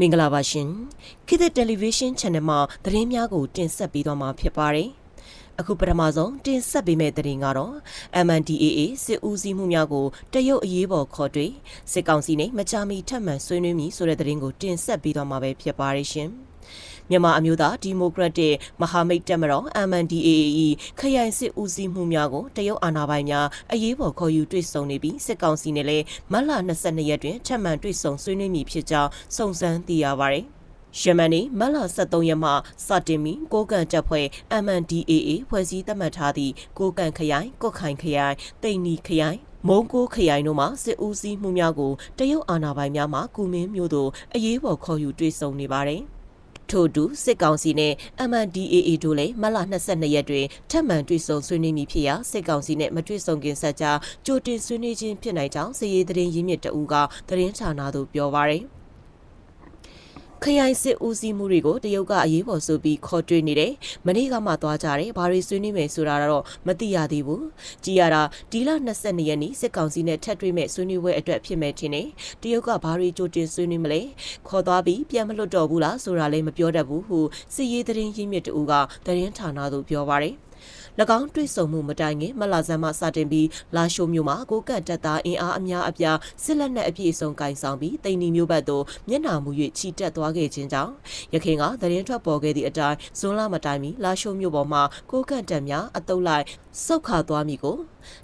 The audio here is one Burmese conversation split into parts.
မင်္ဂလာပါရှင်ခေတ်သစ်တယ်လီဗီရှင်း channel မှာသတင်းများကို တင်ဆက်ပေးသွားမှာဖြစ်ပါတယ်အခုပထမဆုံးတင်ဆက်ပေးမယ့်သတင်းကတော့ MNDAA စစ်ဦးစီးမှုများကိုတရုတ်အရေးပေါ်ခေါ်တွေ့စစ်ကောင်စီနဲ့မကြာမီထပ်မံဆွေးနွေးမည်ဆိုတဲ့သတင်းကိုတင်ဆက်ပေးသွားမှာပဲဖြစ်ပါတယ်ရှင် မြန်မာအမျိုးသားဒီမိုကရက်တစ်မဟာမိတ်တပ်မတော် MNDAA ခရိုင်စစ်ဦးစီးမှုများကိုတရုတ်အာဏာပိုင်များအရေးပေါ်ခေါ်ယူတွေ့ဆုံနေပြီးစစ်ကောင်စီနဲ့လည်းမတ်လ22ရက်တွင်ထပ်မံတွေ့ဆုံဆွေးနွေးမည်ဖြစ်ကြောင်းစုံစမ်းသိရပါတယ်။ယမန်နီမတ်လ23ရက်မှစတင်ပြီးကိုကန့်တပ်ဖွဲ့ MNDAA ဖွဲ့စည်းသတ်မှတ်ထားသည့်ကိုကန့်ခရိုင်၊ကော့ခိုင်ခရိုင်၊တိန်နီခရိုင်မုံကိုခရိုင်တို့မှစစ်ဦးစီးမှုများကိုတရုတ်အာဏာပိုင်များမှကုမင်းမျိုးတို့အရေးပေါ်ခေါ်ယူတွေ့ဆုံနေပါတယ်။ ထို့တူစစ်ကောင်စီနဲ့ MNDAA တို့လည်းမလ22ရက်တွင်ထပ်မံတွေ့ဆုံဆွေးနွေးမည်ဖြစ်ရာစစ်ကောင်စီနဲ့မတွေ့ဆုံခင်ဆက်ကြားကြိုတင်ဆွေးနွေးခြင်းဖြစ်နိုင်ကြောင်းစည်ရေးသတင်းရင်းမြစ်တအူးကသတင်းဌာနသို့ပြောပါရယ် ခရိုင်စစ်ဦးစီးမှုတွေကိုတရုတ်ကအရေးပေါ်ဆိုပြီးခေါ်တွေ့နေတယ်။မနေ့ကမှသွားကြတယ်။ဘာတွေဆွေးနွေးမယ်ဆိုတာတော့မသိရသေးဘူး။ကြည်ရတာဒီလ22ရက်နေ့စစ်ကောင်စီနဲ့ထပ်တွေ့မဲ့ဆွေးနွေးပွဲအတွက်ဖြစ်မဲ့ထင်တယ်။တရုတ်ကဘာတွေကြိုတင်ဆွေးနွေးမလဲ။ခေါ်သွားပြီးပြန်မလွတ်တော့ဘူးလားဆိုတာလည်းမပြောတတ်ဘူးဟုစစ်ရေးသတင်းရင်းမြစ်တူကသတင်းဌာနသို့ပြောပါရယ်။၎ င်းတွေ့ဆုံမှုမတိုင်ခင်မလာဇန်မှစတင်ပြီးလာရှိုမျိုးမှာကိုကန့်တပ်သားအင်အားအများအပြားစစ်လက်နက်အပြည့်အစုံကင်ဆောင်ပြီးတိန်နီမျိုးဘက်သို့မျက်နှာမူ၍ချီတက်သွားခဲ့ခြင်းကြောင့်ရခိုင်ကသတင်းထွက်ပေါ်ခဲ့သည့်အတိုင်းဇွန်လမတိုင်မီလာရှိုမျိုးပေါ်မှာကိုကန့်တပ်များအတုပ်လိုက်စုတ်ခါသွားမိကို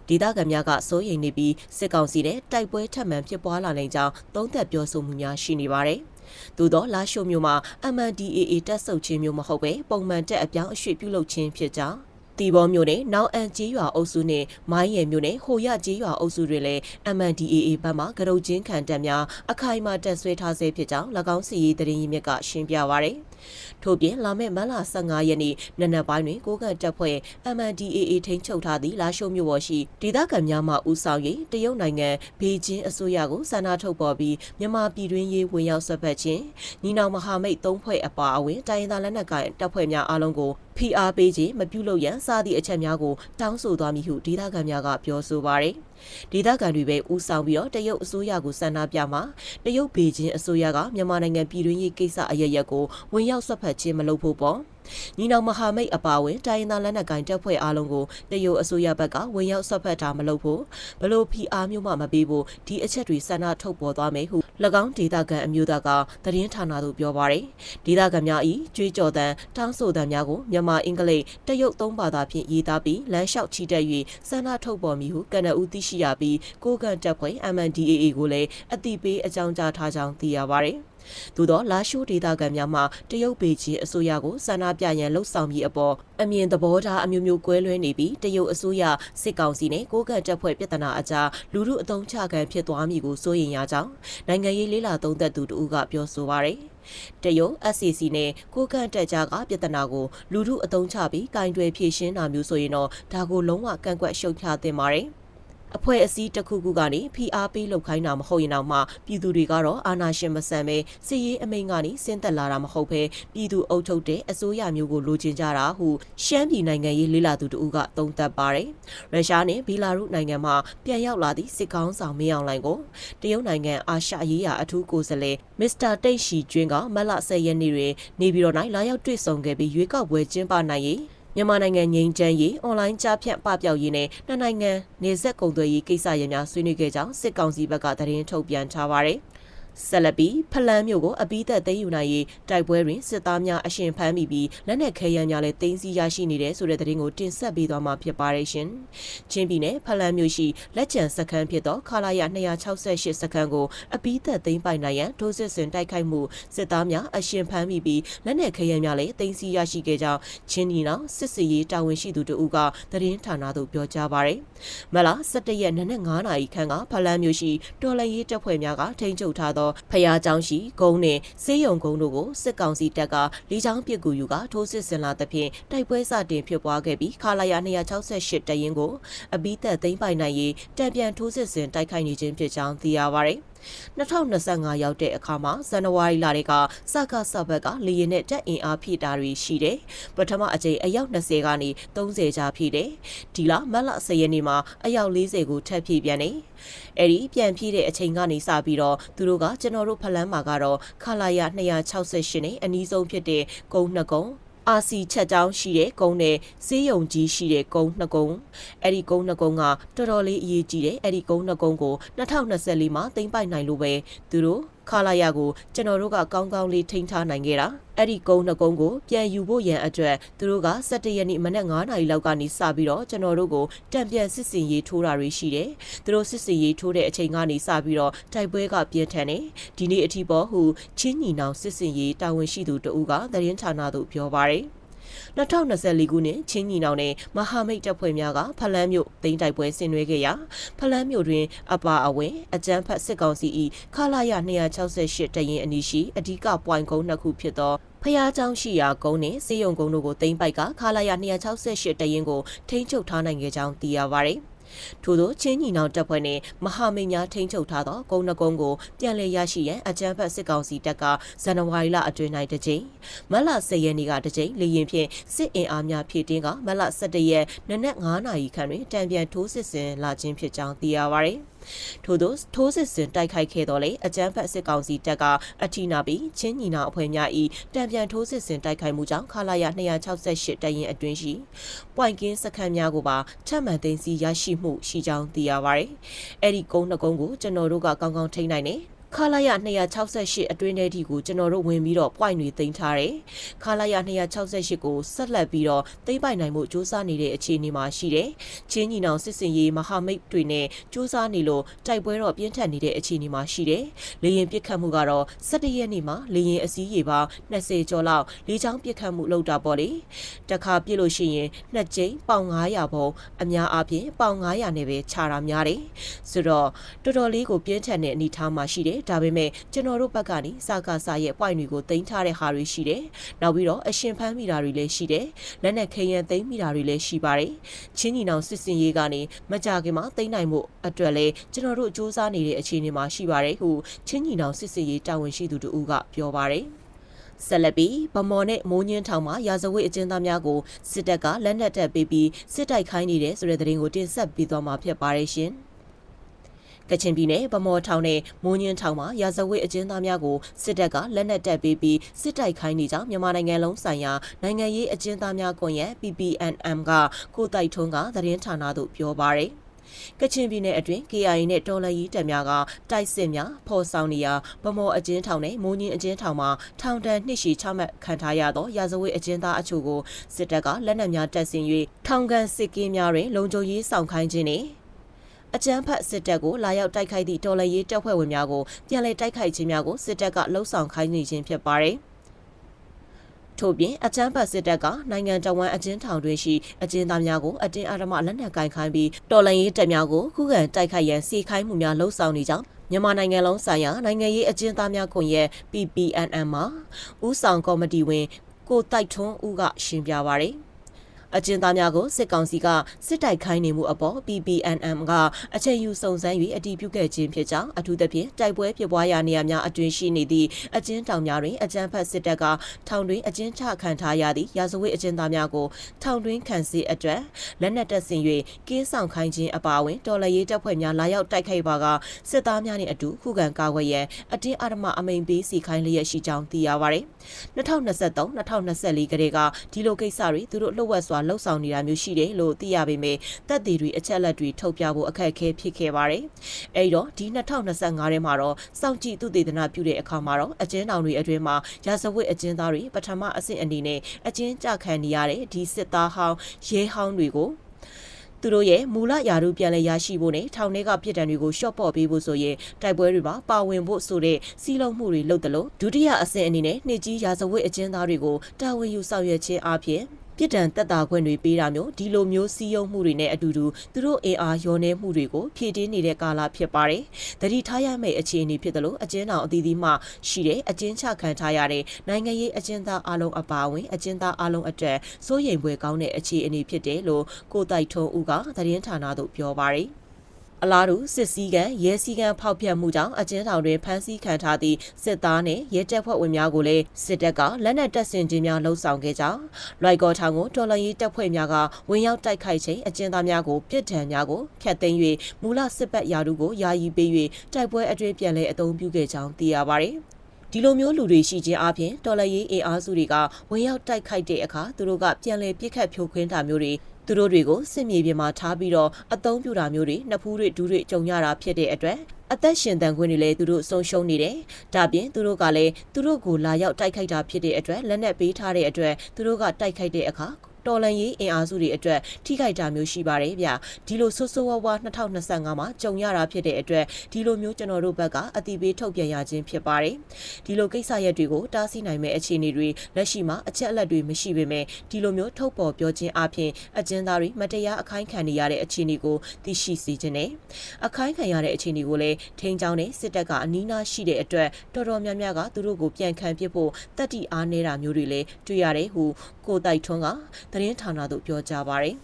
ဒေသခံများကစိုးရိမ်နေပြီးစစ်ကောင်စီနဲ့တိုက်ပွဲထပ်မံဖြစ်ပွားလာနိုင်ကြောင်းသုံးသပ်ပြောဆိုမှုများရှိနေပါတယ်။သို့သောလာရှိုမျိုးမှာ MNDAA တက်ဆုပ်ခြင်းမျိုးမဟုတ်ပဲပုံမှန်တက်အပြောင်းအရွှေ့ပြုလုပ်ခြင်းဖြစ်ကြောင်း တီဘောမျိုးနဲ့နောင်အန်ကျေးရွာအုပ်စုနဲ့မိုင်းရယ်မျိုးနဲ့ဟိုရကျေးရွာအုပ်စုတွေလည်း MNDAA ဘက်မှကရုတ်ချင်းခံတပ်များအခိုင်အမာတက်ဆွဲထားဆဲဖြစ်ကြောင်း၎င်းစီရေးတရင်ရင်းမြစ်ကရှင်းပြပါရယ် ထို့ပြင်လာမယ့်မတ်လ15ရက်နေ့နနက်ပိုင်းတွင်ကိုကန့်တပ်ဖွဲ့ MNDAA ထိန်းချုပ်ထားသည့်လာရှုံမြို့ပေါ်ရှိဒေသခံများမှဦးဆောင်၍တရုတ်နိုင်ငံဘေကျင်းအစိုးရကိုဆန္ဒထုတ်ပေါ်ပြီးမြန်မာပြည်တွင်းရေးဝင်ရောက်ဆွတ်ဖက်ခြင်းညီနောင်မဟာမိတ်၃ဖွဲ့အပါအဝင်တိုင်းရင်းသားလက်နက်ကိုင်တပ်ဖွဲ့များအားလုံးကိုဖိအားပေးခြင်းမပြုလုပ်ရန်စသည့်အချက်များကိုတောင်းဆိုသွားမည်ဟုဒေသခံများကပြောဆိုပါရယ် ဒေသခံတွေပဲဦးဆောင်ပြီးတော့တရုတ်အစိုးရကိုဆန္ဒပြမှာတရုတ်ဘေကျင်းအစိုးရကမြန်မာနိုင်ငံပြည်တွင်းရေးကိစ္စအရရက်ကိုဝင်ရောက်ဆွတ်ဖက်ခြင်းမလုပ်ဖို့ပေါ့ ညီနောင်မဟာမိတ်အပါအဝင်တိုင်းသားလက်နက်ကိုင်တပ်ဖွဲ့အားလုံးကိုတရုတ်အစိုးရဘက်ကဝင်ရောက်ဆွတ်ဖက်တာမလုပ်ဖို့ဘလို့ဖီအားမျိုးမှမပေးဖို့ဒီအချက်တွေဆန္ဒထုတ်ပေါ်သွားမယ်ဟု၎င်းဒေသခံအမျိုးသားကသတင်းဌာနသို့ပြောပါရယ်ဒေသခံများ၏ကြွေးကြော်သံတောင်းဆိုသံများကိုမြန်မာအင်္ဂလိပ်တရုတ်သုံးဘာသာဖြင့်ရေးသားပြီးလမ်းလျှောက်ချီတက်၍ဆန္ဒထုတ်ပေါ်မည်ဟုကနအူးသိရှိရပြီးကိုကန်တပ်ဖွဲ့ MNDAA ကိုလည်းအတိပေးအကြောင်းကြားထားကြောင်းသိရပါရယ် သို့သောလာရှိုးဒေသခံများမှတရုတ်ပေချင်းအစိုးရကိုဆန္ဒပြရန်လှုံ့ဆော်ပြီးအပေါ်အမြင်သဘောထားအမျိုးမျိုးကွဲလွဲနေပြီးတရုတ်အစိုးရစစ်ကောင်စီနဲ့ကိုကန့်တပ်ဖွဲ့ပြဿနာအကြားလူမှုအုံချခံဖြစ်သွားမည်ကိုစိုးရိမ်ရကြောင်းနိုင်ငံရေးလေးလာသုံးသက်သူတို့ကပြောဆိုပါရယ်တရုတ် SCC နဲ့ကိုကန့်တက်ကြကပြဿနာကိုလူမှုအုံချပြီးကင်တွယ်ဖြေရှင်းတာမျိုးဆိုရင်တော့ဒါကိုလုံးဝကန့်ကွက်ရှုတ်ချသင့်ပါတယ်။ အဖွဲ့အစည်းတစ်ခုခုကနေဖိအားပေးလုပ်ခိုင်းတာမဟုတ်ရင်တော့မှပြည်သူတွေကတော့အာဏာရှင်မဆန်ပဲစစ်ရေးအမိန့်ကနေဆင်းသက်လာတာမဟုတ်ပဲပြည်သူအုပ်ချုပ်တဲ့အစိုးရမျိုးကိုလိုချင်ကြတာဟုရှမ်းပြည်နိုင်ငံရေးလေးလာသူတို့ကသုံးသပ်ပါတယ်ရုရှားနဲ့ဘီလာရုနိုင်ငံမှပြန်ရောက်လာသည့်စစ်ကောင်းဆောင်မင်းအောင်လှိုင်ကိုတရုတ်နိုင်ငံအာရှရေးရာအထူးကိုယ်စားလှယ်မစ္စတာတိတ်ရှီကျွင်းကမတ်လ10ရက်နေ့တွင်နေပြည်တော်၌လာရောက်တွေ့ဆုံခဲ့ပြီးရွေးကောက်ပွဲကျင်းပနိုင်ရေး မြန်မာနိုင်ငံငြိမ်းချမ်းရေးအွန်လိုင်းကြားဖြတ်ပပျောက်ရေးနဲ့နှစ်နိုင်ငံနေဆက်ကုန်သွယ်ရေးကိစ္စရပ်များဆွေးနွေးခဲ့ကြောင်းစစ်ကောင်စီဘက်ကသတင်းထုတ်ပြန်ထားပါတယ်။ ဆက်လက်ပြီးဖလန်းမြို့ကိုအပိသက်သိမ်းယူနိုင်ရေးတိုက်ပွဲတွင်စစ်သားများအရှင်ဖမ်းမိပြီးလက်နက်ခဲယမ်းများလည်းသိမ်းဆည်းရရှိနေတဲ့ဆိုတဲ့သတင်းကိုတင်ဆက်ပေးသွားမှာဖြစ်ပါတယ်ရှင်။ချင်းပြည်နယ်ဖလန်းမြို့ရှိလက်ကျန်စခန်းဖြစ်သောခလာရ268စခန်းကိုအပိသက်သိမ်းပိုင်နိုင်ရန်ဒိုးစစ်စင်တိုက်ခိုက်မှုစစ်သားများအရှင်ဖမ်းမိပြီးလက်နက်ခဲယမ်းများလည်းသိမ်းဆည်းရရှိခဲ့ကြောင်းချင်းနီနောင်စစ်စီရေးတာဝန်ရှိသူတို့ကသတင်းဌာနသို့ပြောကြားပါရယ်။မလာ17ရက်နေ့နဲ့9နာရီခန့်ကဖလန်းမြို့ရှိတော်လရေးတပ်ဖွဲ့များကထိန်းချုပ်ထားသသောဖျားเจ้าရှိဂုံနှင့်စေးရုံဂုံတို့ကိုစစ်ကောင်စီတပ်ကလေကြောင်းပစ်ကူယူကထိုးစစ်ဆင်လာသဖြင့်တိုက်ပွဲစတင်ဖြစ်ပွားခဲ့ပြီးခလာရ268တရင်ကိုအဘိသက်သိမ်းပိုင်နိုင်ရေးတံပြန်ထိုးစစ်ဆင်တိုက်ခိုက်နေခြင်းဖြစ်ကြောင်းသိရပါဗျ။ 2025ရောက်တဲ့အခါမှာဇန်နဝါရီလတွေကစကားဆဘက်ကလေရင်နဲ့တက်အင်အားဖြည့်တာတွေရှိတယ်ပထမအကြိမ်အယောက်20ကနေ30ကြာဖြည့်တယ်ဒီလမတ်လ10ရက်နေ့မှာအယောက်40ကိုထပ်ဖြည့်ပြန်တယ်အဲ့ဒီပြန်ဖြည့်တဲ့အချိန်ကနေစပြီးတော့သူတို့ကကျွန်တော်တို့ဖလန်းမှာကတော့ခလာရ268နဲ့အနီးဆုံးဖြစ်တဲ့ကုန်းနှစ်ကုန်း အာစီချက်တောင်းရှိတဲ့ကုန်းနဲ့စေးရုံကြီးရှိတဲ့ကုန်းနှစ်ကုန်းအဲ့ဒီကုန်းနှစ်ကုန်းကတော်တော်လေးအရေးကြီးတယ်အဲ့ဒီကုန်းနှစ်ကုန်းကို2024မှာသိမ်းပိုက်နိုင်လို့ပဲသူတို့ ခလာရကိုကျွန်တော်တို့ကကောင်းကောင်းလေးထိန်းထားနိုင်ခဲ့တာအဲ့ဒီကုန်းနှစ်ကုန်းကိုပြန်ယူဖို့ရန်အတွက်သူတို့က17ရက်နေ့မနက်9နာရီလောက်ကနေစပြီးတော့ကျွန်တော်တို့ကိုတံပြန်စစ်စင်ရေးထိုးတာတွေရှိတယ်သူတို့စစ်စင်ရေးထိုးတဲ့အချိန်ကနေစပြီးတော့တိုက်ပွဲကပြင်းထန်တယ်ဒီနေ့အထိပေါ်ဟုချင်းညီနောင်စစ်စင်ရေးတာဝန်ရှိသူတဦးကသတင်းဌာနသို့ပြောပါတယ် 2024ခုနှစ်ချင်းညီနောင်နဲ့မဟာမိတ်တပ်ဖွဲ့များကဖလန်းမြို့သိမ်းတိုက်ပွဲဆင်နွှဲခဲ့ရာဖလန်းမြို့တွင်အပါအဝင်အကြမ်းဖက်စစ်ကောင်စီ၏ခလာရ268တရင်အနီးရှိအဓိကပွိုင်ကုန်းနှစ်ခုဖြစ်သောဖျားเจ้าရှိရာကုန်းနဲ့စေယုံကုန်းတို့ကိုသိမ်းပိုက်ကခလာရ268တရင်ကိုထိန်းချုပ်ထားနိုင်ခဲ့ကြောင်းသိရပါဗျ။ ထို့သောချင်းညီနောင်တပ်ဖွဲ့နှင့်မဟာမိတ်များထိန်းချုပ်ထားသောကုန်းနှကုန်းကိုပြန်လည်ရရှိရန်အကြမ်းဖက်စစ်ကောင်စီတပ်ကဇန်နဝါရီလအတွင်း၌တစ်ကြိမ်မတ်လ10ရက်နေ့ကတစ်ကြိမ်လေရင်ဖြင့်စစ်အင်အားများဖြည့်တင်းကမတ်လ17ရက်နနက်9နာရီခန့်တွင်တံပြန်ထိုးစစ်ဆင်လာခြင်းဖြစ်ကြောင်းသိရပါသည် ထို့သောထိုးစစ်ဆင်တိုက်ခိုက်ခဲ့တော်လေအကြမ်းဖက်စစ်ကောင်စီတပ်ကအထီနာပြီးချင်းညီနာအဖွဲ့များ၏တံပြန်ထိုးစစ်ဆင်တိုက်ခိုက်မှုကြောင့်ခလာရ268တရင်အတွင်းရှိပွိုင်ကင်းစခန်းများကိုပါထပ်မံသိမ်းဆည်းရရှိမှုရှိကြောင်းသိရပါဗျ။အဲ့ဒီကုန်းနှစ်ကုန်းကိုကျွန်တော်တို့ကကောင်းကောင်းထိန်းနိုင်တယ် ခလာရ268အတွင်းထဲထိကိုကျွန်တော်တို့ဝင်ပြီးတော့ point တွေတင်ထားတယ်။ခလာရ268ကိုဆက်လက်ပြီးတော့သိမ့်ပိုင်နိုင်မှုစ조사နေတဲ့အခြေအနေမှာရှိတယ်။ချင်းညီနောင်စစ်စင်ရေးမဟာမိတ်တွေနဲ့စ조사နေလို့တိုက်ပွဲတော့ပြင်းထန်နေတဲ့အခြေအနေမှာရှိတယ်။လေရင်ပစ်ခတ်မှုကတော့17ရက်နေ့မှာလေရင်အစည်းရေပေါင်း20ကျော်လောက်လေချောင်းပစ်ခတ်မှုလုပ်တာပေါ့လေ။တခါပြစ်လို့ရှိရင်နှစ်ကြိမ်ပေါင်900ဘုံအများအားဖြင့်ပေါင်900နဲ့ပဲခြာတာများတယ်။ဆိုတော့တော်တော်လေးကိုပြင်းထန်တဲ့အနေအထားမှာရှိတယ် ဒါပေမဲ့ကျွန်တော်တို့ဘက်ကနေစကားစာရဲ့ point တွေကိုတင်ထားတဲ့ဟာတွေရှိတယ်နောက်ပြီးတော့အရှင်ဖမ်းမိတာတွေလည်းရှိတယ်လက်နဲ့ခဲရန်သိမ်းမိတာတွေလည်းရှိပါတယ်ချင်းညီနောင်စစ်စင်ရေးကနေမကြခင်မှာသိမ်းနိုင်မှုအတွက်လည်းကျွန်တော်တို့စူးစမ်းနေတဲ့အခြေအနေမှာရှိပါတယ်ဟုချင်းညီနောင်စစ်စင်ရေးတာဝန်ရှိသူတို့ကပြောပါတယ်ဆက်လက်ပြီးဗမော်နဲ့မိုးညင်းထောင်မှာရာဇဝတ်အကျဉ်းသားများကိုစစ်တပ်ကလက်နက်တပ်ပေးပြီးစစ်တိုက်ခိုင်းနေတဲ့ဆိုတဲ့သတင်းကိုတင်ဆက်ပေးသွားမှာဖြစ်ပါတယ်ရှင်။ ကချင်ပြည်နယ်ဗမော်ထောင်နဲ့မိုးညင်းထောင်မှာရာဇဝတ်အကျဉ်းသားများကိုစစ်တပ်ကလက်နက်တပ်ပေးပြီးစစ်တိုက်ခိုင်းနေကြောင်းမြန်မာနိုင်ငံလုံးဆိုင်ရာနိုင်ငံရေးအကျဉ်းသားများကွန်ရက် PPNM ကကိုတိုက်ထွန်းကသတင်းဌာနသို့ပြောပါရယ်ကချင်ပြည်နယ်အတွင်း KIA နဲ့တော်လန်ရေးတပ်များကတိုက်စစ်များဖော်ဆောင်နေရာဗမော်အကျဉ်းထောင်နဲ့မိုးညင်းအကျဉ်းထောင်မှာထောင်ဒဏ်နှစ်ရှည်ချမှတ်ခံထားရသောရာဇဝတ်အကျဉ်းသားအချို့ကိုစစ်တပ်ကလက်နက်များတပ်ဆင်၍ထောင်ကန်စစ်ကင်းများတွင် လုံခြုံရေးဆောင်ခိုင်းခြင်းနှင့် အကြမ်းဖက်စစ်တပ်ကိုလာရောက်တိုက်ခိုက်သည့်တော်လှန်ရေးတပ်ဖွဲ့ဝင်များကိုပြန်လည်တိုက်ခိုက်ခြင်းများကိုစစ်တပ်ကလှုံ့ဆော်ခိုင်းနေခြင်းဖြစ်ပါတယ်။ထို့ပြင်အချမ်းဖတ်စစ်တပ်ကနိုင်ငံတော်ဝန်အကျဉ်းထောင်တွင်ရှိအကျဉ်းသားများကိုအတင်းအဓမ္မလက်နက်ကင်ခိုင်းပြီးတော်လှန်ရေးတပ်များကိုခုခံတိုက်ခိုက်ရန်စီခိုင်းမှုများလှုံ့ဆော်နေကြောင်းမြန်မာနိုင်ငံလုံးဆိုင်ရာနိုင်ငံရေးအကျဉ်းသားများကွန်ရက် PPNM မှာဥဆောင်ကော်မတီဝင်ကိုတိုက်ထွန်းဦးကရှင်းပြပါရယ်။ အကျဉ်းသားများကိုစစ်ကောင်စီကစစ်တိုက်ခိုင်းနေမှုအပေါ် PPNM ကအချိန်ယူစုံစမ်း၍အတည်ပြုခဲ့ခြင်းဖြစ်ကြောင်းအထူးသဖြင့်တိုက်ပွဲဖြစ်ပွားရာနေရာများအတွင်ရှိနေသည့်အကျဉ်းတောင်များတွင်အကြမ်းဖက်စစ်တပ်ကထောင်တွင်အကျဉ်းချခံထားရသည့်ရာဇဝတ်အကျဉ်းသားများကိုထောင်တွင်ခံစီအတွက်လက်နက်တပ်ဆင်၍ကင်းဆောင်ခိုင်းခြင်းအပါအဝင်တော်လှန်ရေးတပ်ဖွဲ့များလာရောက်တိုက်ခိုက်ပါကစစ်သားများနှင့်အတူခုခံကာကွယ်ရန်အတင်းအဓမ္မအမိန်ပေးစီခိုင်းလျက်ရှိကြောင်းသိရပါသည်2023-2024ကလေးကဒီလိုကိစ္စတွေသူတို့လှုပ်ဝက်စွာလှုပ်ဆောင်နေတာမျိုးရှိတယ်လို့သိရပေမဲ့တပ်သေးတွေအချက်လက်တွေထုတ်ပြဖို့အခက်အခဲဖြစ်ခဲ့ပါတယ်။အဲဒီတော့ဒီ2025ထဲမှာတော့စောင့်ကြည့်သူတေသနာပြုတဲ့အခါမှာတော့အကျဉ်းတောင်တွေအတွင်းမှာရာဇဝတ်အကျဉ်းသားတွေပထမအဆင့်အနေနဲ့အကျဉ်းချခံနေရတဲ့ဒီစစ်သားဟောင်းရဲဟောင်းတွေကိုသူတို့ရဲ့မူလယာရုပြန်လည်ရရှိဖို့နဲ့ထောင်ထဲကပြည်တံတွေကိုရှော့ပေါ့ပေးဖို့ဆိုရင်တိုက်ပွဲတွေမှာပါဝင်ဖို့ဆိုတဲ့စီးလုံးမှုတွေလုပ်တယ်လို့ဒုတိယအဆင့်အနေနဲ့နှစ်ကြီးရာဇဝတ်အကျဉ်းသားတွေကိုတာဝန်ယူဆောင်ရွက်ခြင်းအပြင် ပြစ်ဒဏ်တက်တာခွင့်တွေပေးတာမျိုးဒီလိုမျိုးစီးရုံမှုတွေနဲ့အတူတူသူတို့အင်အားရောနေမှုတွေကိုဖြည့်တင်းနေတဲ့ကာလဖြစ်ပါတယ်။တတိထားရမယ့်အခြေအနေဖြစ်တယ်လို့အကျဉ်းတော်အသီးသီးမှရှိတဲ့အကျဉ်းချခံထားရတဲ့နိုင်ငံရေးအကျဉ်းသားအလုံးအပါအဝင်အကျဉ်းသားအလုံးအတွက်စိုးရိမ်ဖွယ်ကောင်းတဲ့အခြေအနေဖြစ်တယ်လို့ကိုတိုက်ထုံးဦးကသတင်းဌာနသို့ပြောပါတယ်။ အလားတူစစ်စည်းကံရဲစည်းကံဖောက်ဖျက်မှုကြောင့်အကျဉ်းထောင်တွင်ဖမ်းဆီးခံထားသည့်စစ်သားနှင့်ရဲတပ်ဖွဲ့ဝင်များကိုလည်းစစ်တပ်ကလက်နက်တပ်ဆင်ခြင်းများလှုံ့ဆော်ခဲ့ကြောင်းလွိုက်ကော်ထောင်ကိုတော်လှန်ရေးတပ်ဖွဲ့များကဝင်ရောက်တိုက်ခိုက်ချိန်အကျဉ်းသားများကိုပြစ်ဒဏ်များကိုဖျက်သိမ်း၍မူလစစ်ပတ်ရာထူးကိုယာယီပေး၍တိုက်ပွဲအတွင်းပြန်လည်အသုံးပြုခဲ့ကြောင်းသိရပါသည်ဒီလိုမျိုးလူတွေရှိခြင်းအပြင်တော်လရေးအင်အားစုတွေကဝင်ရောက်တိုက်ခိုက်တဲ့အခါသူတို့ကပြန်လည်ပြစ်ခတ်ဖြိုခွင်းတာမျိုးတွေ သူတို့တွေကိုစစ်မြေပြင်မှာထားပြီးတော့အသုံးပြုတာမျိုးတွေနှစ်ဖူးတွေဒူးတွေကြုံရတာဖြစ်တဲ့အတွက်အသက်ရှင်တန်ခွင့်တွေလည်းသူတို့ဆုံးရှုံးနေတယ်။ဒါပြင်သူတို့ကလည်းသူတို့ကိုလာရောက်တိုက်ခိုက်တာဖြစ်တဲ့အတွက်လက်နက်ပေးထားတဲ့အတွက်သူတို့ကတိုက်ခိုက်တဲ့အခါ တော်လန်ရေးအင်အားစုတွေအတွက်ထိခိုက်တာမျိုးရှိပါတယ်ဗျဒီလိုဆိုးဆိုးဝါးဝါ2025မှာကြုံရတာဖြစ်တဲ့အတွက်ဒီလိုမျိုးကျွန်တော်တို့ဘက်ကအတိပေးထုတ်ပြန်ရခြင်းဖြစ်ပါတယ်ဒီလိုကိစ္စရပ်တွေကိုတားဆီးနိုင်မဲ့အခြေအနေတွေလက်ရှိမှာအချက်အလက်တွေမရှိပေမဲ့ဒီလိုမျိုးထုတ်ပေါ်ပြောခြင်းအပြင်အကျဉ်းသားတွေမတရားအခိုင်းခံနေရတဲ့အခြေအနေကိုသိရှိစေခြင်းနဲ့အခိုင်းခံရတဲ့အခြေအနေကိုလည်းထိန်းချောင်းနဲ့စစ်တပ်ကအနီးနားရှိတဲ့အတွက်တော်တော်များများကသူတို့ကိုပြန်ခံပစ်ဖို့တတိအားနေတာမျိုးတွေလည်းတွေ့ရတယ်ဟုကိုတိုက်ထွန်းကသတင်းဌာနသို့ပြောကြားပါရယ်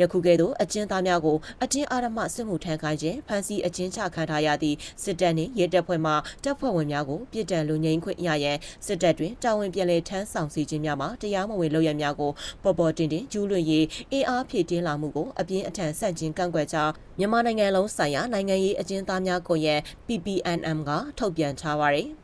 ယခုကဲ့သို့အကျဉ်းသားများကိုအတင်းအာရမစစ်မှုထမ်းခိုင်းခြင်းဖမ်းဆီးအကျဉ်းချခံထားရသည့်စစ်တပ်နှင့်ရဲတပ်ဖွဲ့မှတပ်ဖွဲ့ဝင်များကိုပြည်တံလူငိမ့်ခွင့်ရရန်စစ်တပ်တွင်တာဝန်ပြန်လည်ထမ်းဆောင်စီခြင်းများမှာတရားမဝင်လုပ်ရများကိုပေါ်ပေါ်တင်တင်ကျူးလွန်ရေးအင်အားဖြည့်တင်းလာမှုကိုအပြင်းအထန်ဆန့်ကျင်ကန့်ကွက်ကြောင်းမြန်မာနိုင်ငံလုံးဆိုင်ရာနိုင်ငံရေးအကျဉ်းသားများကွန်ရက် PPNM ကထုတ်ပြန်ထားပါရယ်